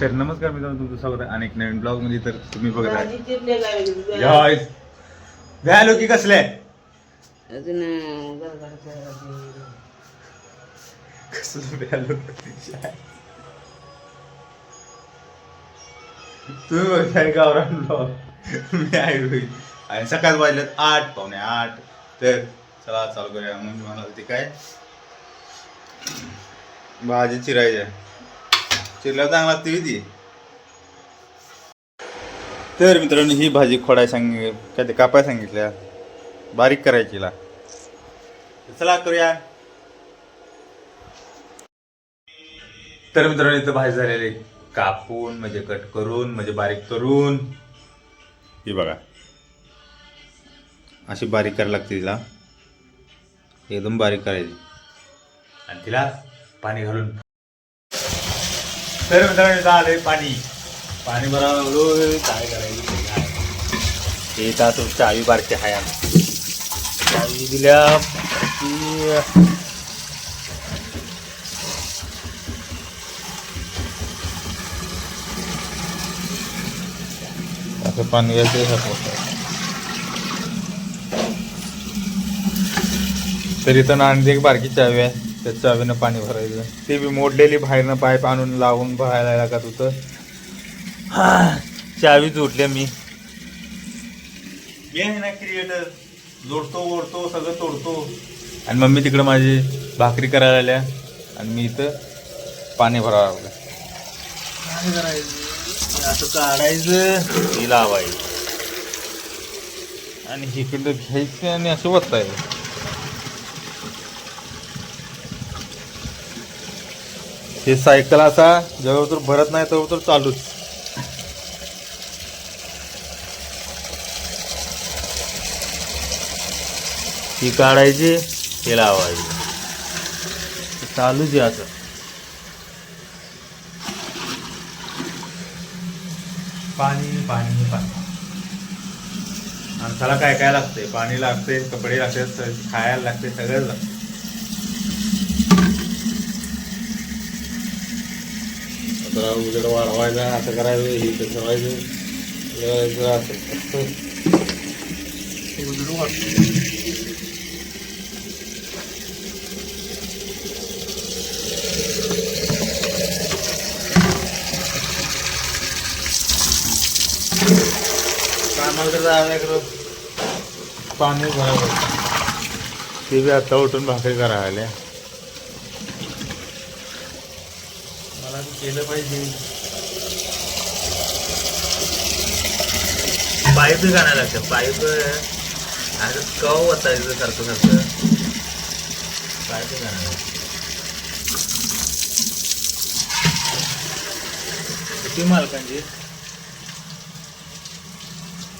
तर नमस्कार मित्रांनो तुमचं स्वागत आहे अनेक नवीन ब्लॉगमध्ये तर तुम्ही बघत आहे. व्हॅलो की कसले? अजून. कसलं तुम्ही बघताय गावरान ब्लॉग. मी आहे रोहित आणि सकाळ वाजल्यात आठ पावणे आठ. तर चला चालू करूया. म्हणजे म्हणत होती काय? भाजी चिरायची आहे. चिरल्यावर चांगला लागते ती तर मित्रांनो ही भाजी खोडाय सांग काय ते कापाय सांगितल्या. बारीक करायची ला चला करूया. तर मित्रांनो इथं भाजी झालेली. कापून म्हणजे कट करून म्हणजे बारीक करून. ही बघा. अशी बारीक करायला लागते तिला एकदम बारीक करायची. आणि तिला पाणी घालून तर मित्रांनो इथं आलंय पाणी पाणी बरोबर काय करायचं ते काय हे इथं असं चावी बारकी आहे आमची. चावी दिल्या की असं पाणी पोटात. तर इथं आणली एक बारकी चावी आहे त्या चावीनं पाणी भरायचं. ती बी मोडलेली बाहेरनं पाईप आणून लावून भरायला लागत होतं. चावी जोडल्या मी. ना क्रिएटर जोडतो ओढतो सगळं तोडतो. आणि मम्मी तिकडं माझी भाकरी करायला आल्या. आणि मी इथं पाणी भरावं लागलं. काय करायचं असं काढायचं. हे लावायचं. आणि इकडं घ्यायचं आणि असं वतायचं. हे सायकल असा जेव्हा तर भरत नाही तेव्हा तर चालूच. ही काढायची हे लावायची. चालूच आहे असं पाणी पाणी पाणी. माणसाला काय काय लागते पाणी लागते कपडे लागते खायला लागते सगळंच लागते आता उजेड वाढवायचा असं करायचं हे हे करायचं, असं हे उजेड वाढतं. पाणी बरोबर ते बी आता उठून भाकरी करायला मला बी केलं पाहिजे. पाईप बी लागतं. पाईप असं कव वतायचं सारखं सारखं. पाईप बी घालायला किती मालकांची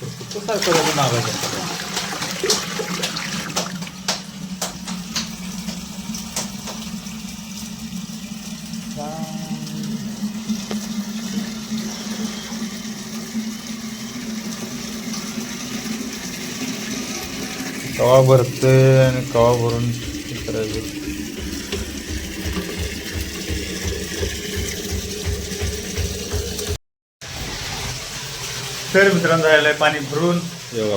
कुठं सारखं मागायचं? कवा भरते आणि कवा भरून करायचं? तर मित्रांनो झालेलं आहे पाणी भरून.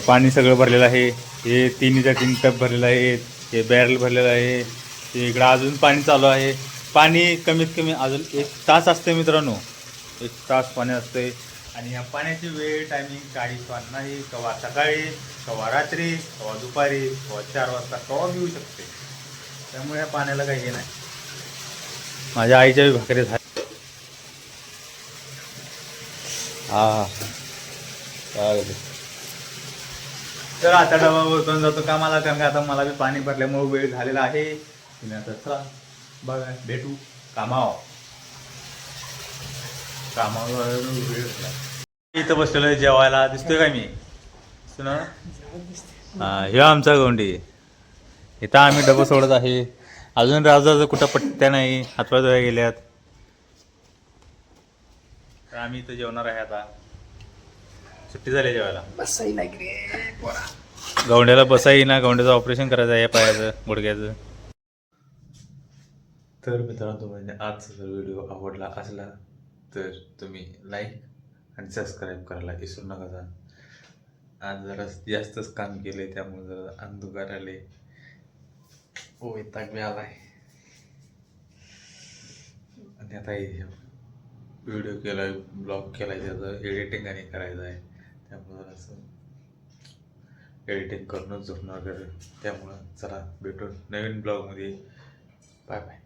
पाणी सगळं भरलेलं आहे. हे तिन्हीच्या तीन टप भरलेलं आहे. हे बॅरल भरलेलं आहे. हे इकडं अजून पाणी चालू आहे. पाणी कमीत कमी अजून एक तास असते मित्रांनो. एक तास पाणी असते आणि या पाण्याची वेळ टायमिंग काही पण नाही कवा सकाळी कवा रात्री कवा दुपारी कवा चार वाजता कवा घेऊ शकते? त्यामुळे या पाण्याला काही हे नाही. माझ्या आईच्या बी भाकरी झाल्या. हां तर आता डबा उतरून जातो कामाला कारण का आता मला बी पाणी भरल्यामुळे वेळ झालेला आहे. तुम्ही आता चला बघा भेटू. कामावर. कामावर वेळ झाला. इथं बसलेलो आहे जेवायला. दिसतोय का मी? सुना हा हे आमचा गोंडी. इथं आम्ही डबं सोडत आहे. अजून राजाचं कुठं पट्ट्या नाही हातपाय धुवायला गेल्यात. तर आम्ही इथं जेवणार आहे आता. सुट्टी झाली जेवायला. गौंड्याला बसा येईना गौंड्याचं ऑपरेशन करायचं आहे पायाचं गुडघ्याचं. तर मित्रांनो तुम्हाला आजचा जर व्हिडिओ आवडला असला तर तुम्ही लाईक आणि सबस्क्राईब करायला विसरू नका जा आज जरा जास्तच काम केले त्यामुळे जरा अंधुकार आले. ओ वैताग बी आलाय. आणि आता व्हिडिओ केला ब्लॉग केलाय त्याचं एडिटिंग आणि करायचं आहे. त्यामुळं जरा असं एडिटिंग करूनच झोपणार वगैरे. त्यामुळं चला भेटून नवीन ब्लॉगमध्ये बाय बाय